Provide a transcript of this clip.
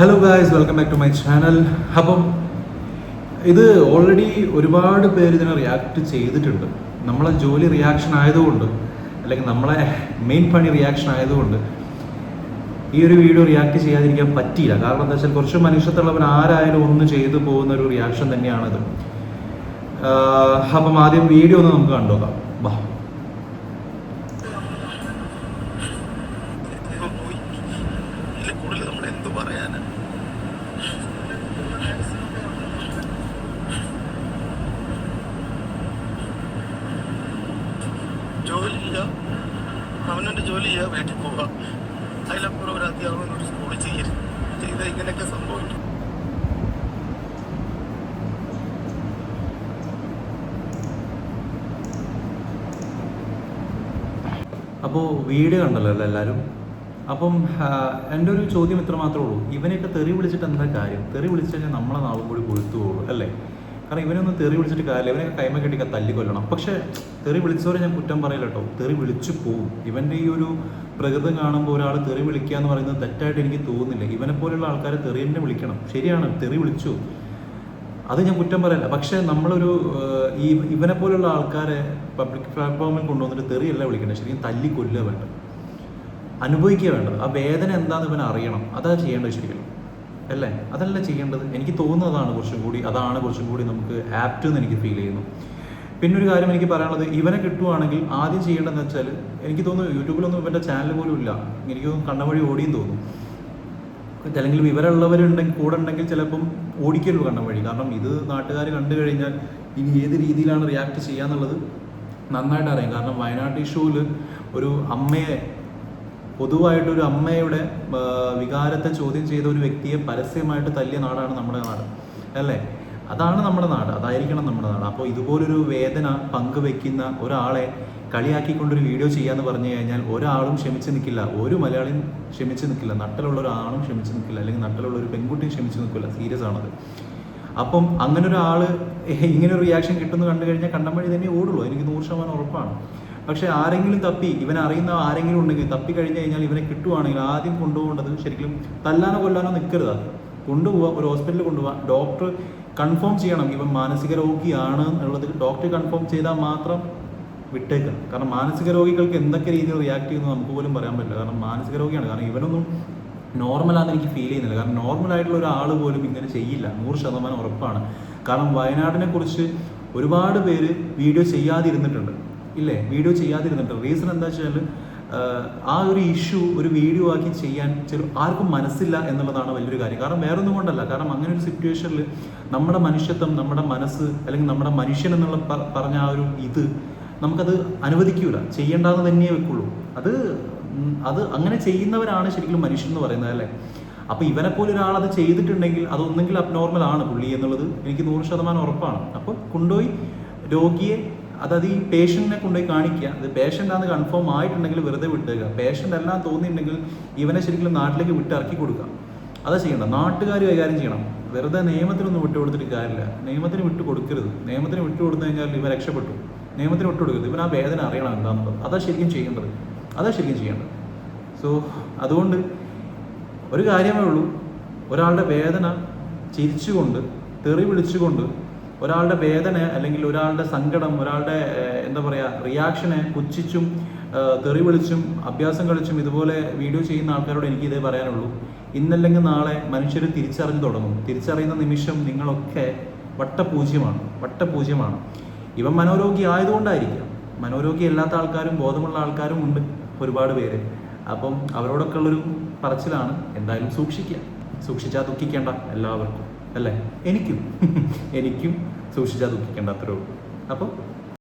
Hello guys welcome back to my channel അപ്പം ഇത് already ഒരുപാട് പേര് ഇതിനെ റിയാക്ട് ചെയ്തിട്ടുണ്ട്. നമ്മളെ ജോലി റിയാക്ഷൻ ആയതുകൊണ്ട് അല്ലെങ്കിൽ നമ്മളെ മെയിൻ പണി റിയാക്ഷൻ ആയതുകൊണ്ട് ഈ ഒരു വീഡിയോ റിയാക്ട് ചെയ്യാതിരിക്കാൻ പറ്റിയില്ല. കാരണം എന്താ വെച്ചാൽ കുറച്ച് മനുഷ്യത്തുള്ളവർ ആരായാലും ഒന്ന് ചെയ്തു പോകുന്ന ഒരു റിയാക്ഷൻ തന്നെയാണിത് അപ്പം ആദ്യം വീഡിയോ ഒന്ന് നമുക്ക് കണ്ടുനോക്കാം. ബാ അവനവന്റെ ജോലി ചെയ്യുക വീട്ടിൽ പോവുക അതിലപ്പുറം ഒരു അധ്യാപകൻ ഒരു സ്കൂളിൽ ചെയ്യരുത് ചെയ്ത ഇങ്ങനെയൊക്കെ സംഭവിക്കും. അപ്പോൾ വീട് കണ്ടല്ലോ അല്ലേ എല്ലാവരും അപ്പം എന്റെ ഒരു ചോദ്യം ഇത്ര മാത്രമേ ഉള്ളൂ. ഇവനെയൊക്കെ തെറി വിളിച്ചിട്ട് എന്താ കാര്യം? തെറി വിളിച്ചു കഴിഞ്ഞാൽ നമ്മളെ നാളും കൂടി കൊഴുത്തു പോകുള്ളൂ അല്ലേ? കാരണം ഇവനൊന്ന് തെറി വിളിച്ചിട്ട് കാര്യമില്ല. ഇവനെ കൈമ കെട്ടിക്ക തല്ലിക്കൊല്ലണം പക്ഷെ തെറി വിളിച്ചവരെ ഞാൻ കുറ്റം പറയില്ല കേട്ടോ. തെറി വിളിച്ചു പോവും. ഇവന്റെ ഈ ഒരു പ്രകൃതം കാണുമ്പോൾ ഒരാൾ തെറി വിളിക്കുക എന്ന് പറയുന്നത് തെറ്റായിട്ട് എനിക്ക് തോന്നുന്നില്ല. ഇവനെ പോലുള്ള ആൾക്കാരെ തെറി തന്നെ വിളിക്കണം. ശരിയാണ് തെറി വിളിച്ചു. അത് ഞാൻ കുറ്റം പറയല്ല. പക്ഷേ നമ്മളൊരു ഈ ഇവനെ പോലുള്ള ആൾക്കാരെ പബ്ലിക് പ്ലാറ്റ്ഫോമിൽ കൊണ്ടുവന്നിട്ട് തെറിയല്ല വിളിക്കേണ്ടത് ശരിക്കും തല്ലി കൊല്ലുക വേണ്ടത് അനുഭവിക്കുക വേണ്ടത്. ആ വേദന എന്താണെന്ന് ഇവൻ അറിയണം. അതാ ചെയ്യേണ്ടത് ശരിക്കും. അല്ലേ? അതല്ല ചെയ്യേണ്ടത്. എനിക്ക് തോന്നുന്നതാണ് കുറച്ചും കൂടി അതാണ് കുറച്ചും കൂടി നമുക്ക് ആപ്റ്റ് എന്ന് എനിക്ക് ഫീൽ ചെയ്യുന്നു. പിന്നെ ഒരു കാര്യം എനിക്ക് പറയാനുള്ളത് ഇവനെ കിട്ടുവാണെങ്കിൽ ആദ്യം ചെയ്യേണ്ടതെന്ന് വെച്ചാൽ എനിക്ക് തോന്നുന്നു യൂട്യൂബിലൊന്നും ഇവന്റെ ചാനൽ പോലും ഇല്ല. എനിക്ക് തോന്നുന്നു കണ്ണവഴി ഓടിയും തോന്നും അല്ലെങ്കിൽ വിവരമുള്ളവരുണ്ടെങ്കിൽ കൂടെ ഉണ്ടെങ്കിൽ ചിലപ്പം ഓടിക്കരുത് കണ്ണ വഴി. കാരണം ഇത് നാട്ടുകാർ കണ്ടു കഴിഞ്ഞാൽ ഇനി ഏത് രീതിയിലാണ് റിയാക്ട് ചെയ്യാന്നുള്ളത് നന്നായിട്ട് അറിയാം. കാരണം വയനാട് ഇഷ്യൂവിൽ ഒരു അമ്മയെ പൊതുവായിട്ട് ഒരു അമ്മയുടെ വികാരത്തെ ചോദ്യം ചെയ്ത ഒരു വ്യക്തിയെ പരസ്യമായിട്ട് തല്ലിയ നാടാണ് നമ്മുടെ നാട്. അല്ലേ? അതാണ് നമ്മുടെ നാട്. അതായിരിക്കണം നമ്മുടെ നാട്. അപ്പോൾ ഇതുപോലൊരു വേദന പങ്കുവെക്കുന്ന ഒരാളെ കളിയാക്കിക്കൊണ്ടൊരു വീഡിയോ ചെയ്യാന്ന് പറഞ്ഞു കഴിഞ്ഞാൽ ഒരാളും ക്ഷമിച്ച് നിൽക്കില്ല. ഒരു മലയാളിയും ക്ഷമിച്ച് നിൽക്കില്ല. നട്ടിലുള്ള ഒരാളും ക്ഷമിച്ച് നിൽക്കില്ല. അല്ലെങ്കിൽ നട്ടിലുള്ള ഒരു പെൺകുട്ടിയും ക്ഷമിച്ച് നിൽക്കില്ല. സീരിയസ് ആണത്. അപ്പം അങ്ങനെ ഒരാൾ ഇങ്ങനെ ഒരു റിയാക്ഷൻ കിട്ടുന്നു കണ്ടു കഴിഞ്ഞാൽ കണ്ടമ്പഴി തന്നെ ഓടുള്ളൂ. എനിക്ക് നൂറ് ശതമാനം ഉറപ്പാണ്. പക്ഷെ ആരെങ്കിലും തപ്പി ഇവൻ അറിയുന്ന ആരെങ്കിലും ഉണ്ടെങ്കിൽ തപ്പി കഴിഞ്ഞു കഴിഞ്ഞാൽ ഇവനെ കിട്ടുവാണെങ്കിൽ ആദ്യം കൊണ്ടുപോകേണ്ടത് ശരിക്കും തല്ലാനോ കൊല്ലാനോ നിൽക്കരുത്. കൊണ്ടുപോവാ ഒരു ഹോസ്പിറ്റലിൽ കൊണ്ടുപോവാ. ഡോക്ടർ കൺഫേം ചെയ്യണം ഇവൻ മാനസിക രോഗിയാണ് എന്നുള്ളത് ഡോക്ടർ കൺഫേം ചെയ്താൽ മാത്രം വിട്ടേക്കുക കാരണം മാനസിക രോഗികൾക്ക് എന്തൊക്കെ രീതിയിൽ റിയാക്ട് ചെയ്യുന്നു നമുക്ക് പോലും പറയാൻ പറ്റില്ല. കാരണം മാനസിക രോഗിയാണ്. കാരണം ഇവനൊന്നും നോർമലാണെന്ന് എനിക്ക് ഫീൽ ചെയ്യുന്നില്ല. കാരണം നോർമൽ ആയിട്ടുള്ള ഒരാൾ പോലും ഇങ്ങനെ ചെയ്യില്ല. നൂറ് ശതമാനം ഉറപ്പാണ്. കാരണം വയനാടിനെ കുറിച്ച് ഒരുപാട് പേര് വീഡിയോ ചെയ്യാതിരുന്നിട്ടുണ്ട്. ഇല്ലേ? വീഡിയോ ചെയ്യാതിരുന്നിട്ട്? റീസൺ എന്താ വെച്ചാൽ ആ ഒരു ഇഷ്യൂ ഒരു വീഡിയോ ആക്കി ചെയ്യാൻ ചില ആർക്കും മനസ്സില്ല എന്നുള്ളതാണ് വലിയൊരു കാര്യം. കാരണം വേറൊന്നും കൊണ്ടല്ല. കാരണം അങ്ങനെ ഒരു സിറ്റുവേഷനിൽ നമ്മുടെ മനുഷ്യത്വം നമ്മുടെ മനസ്സ് അല്ലെങ്കിൽ നമ്മുടെ മനുഷ്യൻ എന്നുള്ള പറഞ്ഞ ആ ഒരു ഇത് നമുക്കത് അനുവദിക്കൂല. ചെയ്യേണ്ടാന്ന് തന്നെയേ വെക്കുള്ളൂ. അത് അത് അങ്ങനെ ചെയ്യുന്നവരാണ് ശരിക്കും മനുഷ്യൻ എന്ന് പറയുന്നത് അല്ലേ? അപ്പൊ ഇവനെ പോലെ ഒരാൾ അത് ചെയ്തിട്ടുണ്ടെങ്കിൽ അതൊന്നെങ്കിൽ അബ്നോർമൽ ആണ് പുള്ളി എന്നുള്ളത് എനിക്ക് നൂറ് ശതമാനം ഉറപ്പാണ്. അപ്പോൾ കൊണ്ടുപോയി രോഗിയെ അതായത് ഈ പേഷ്യന്റിനെ കൊണ്ടുപോയി കാണിക്കുക. അത് പേഷ്യന്റ് ആണെന്ന് കൺഫേം ആയിട്ടുണ്ടെങ്കിൽ വെറുതെ വിട്ടുക പേഷ്യന്റ് എല്ലാം തോന്നിയിട്ടുണ്ടെങ്കിൽ ഇവനെ ശരിക്കും നാട്ടിലേക്ക് വിട്ട് ഇറക്കി കൊടുക്കുക. അതാ ചെയ്യണം നാട്ടുകാർ കൈകാര്യം ചെയ്യണം. വെറുതെ നിയമത്തിനൊന്നും വിട്ടു കൊടുത്തിട്ട് കാര്യമില്ല. നിയമത്തിന് വിട്ടു കൊടുക്കരുത്. നിയമത്തിന് വിട്ടു കൊടുത്തു കഴിഞ്ഞാൽ ഇവ രക്ഷപ്പെട്ടു. നിയമത്തിന് വിട്ടു കൊടുക്കരുത്. ഇവൻ ആ വേദന അറിയണം എന്താണെന്നുള്ളത് അതാ ശരിക്കും ചെയ്യേണ്ടത്. അതാ ശരിക്കും ചെയ്യേണ്ടത്. സോ അതുകൊണ്ട് ഒരു കാര്യമേ ഉള്ളൂ. ഒരാളുടെ വേദന ചിരിച്ചുകൊണ്ട് തെറി വിളിച്ചുകൊണ്ട് ഒരാളുടെ വേദന അല്ലെങ്കിൽ ഒരാളുടെ സങ്കടം ഒരാളുടെ എന്താ പറയുക റിയാക്ഷനെ പുച്ഛിച്ചും തെറി വിളിച്ചും അഭ്യാസം കളിച്ചും ഇതുപോലെ വീഡിയോ ചെയ്യുന്ന ആൾക്കാരോട് എനിക്ക് ഇതേ പറയാനുള്ളൂ. ഇന്നല്ലെങ്കിൽ നാളെ മനുഷ്യർ തിരിച്ചറിഞ്ഞു തുടങ്ങും. തിരിച്ചറിയുന്ന നിമിഷം നിങ്ങളൊക്കെ വട്ടപൂജ്യമാണ്. വട്ടപൂജ്യമാണ്. ഇവൻ മനോരോഗി ആയതുകൊണ്ടായിരിക്കാം. മനോരോഗി അല്ലാത്ത ആൾക്കാരും ബോധമുള്ള ആൾക്കാരും ഉണ്ട് ഒരുപാട് പേര്. അപ്പം അവരോടൊക്കെ ഉള്ളൊരു പറച്ചിലാണ്. എന്തായാലും സൂക്ഷിക്കുക. സൂക്ഷിച്ചാൽ ദുഃഖിക്കേണ്ട എല്ലാവർക്കും. അല്ലേ? എനിക്കും. എനിക്കും സൂക്ഷിച്ചാൽ ദുഃഖിക്കേണ്ട അത്രേ ഉള്ളൂ അപ്പോൾ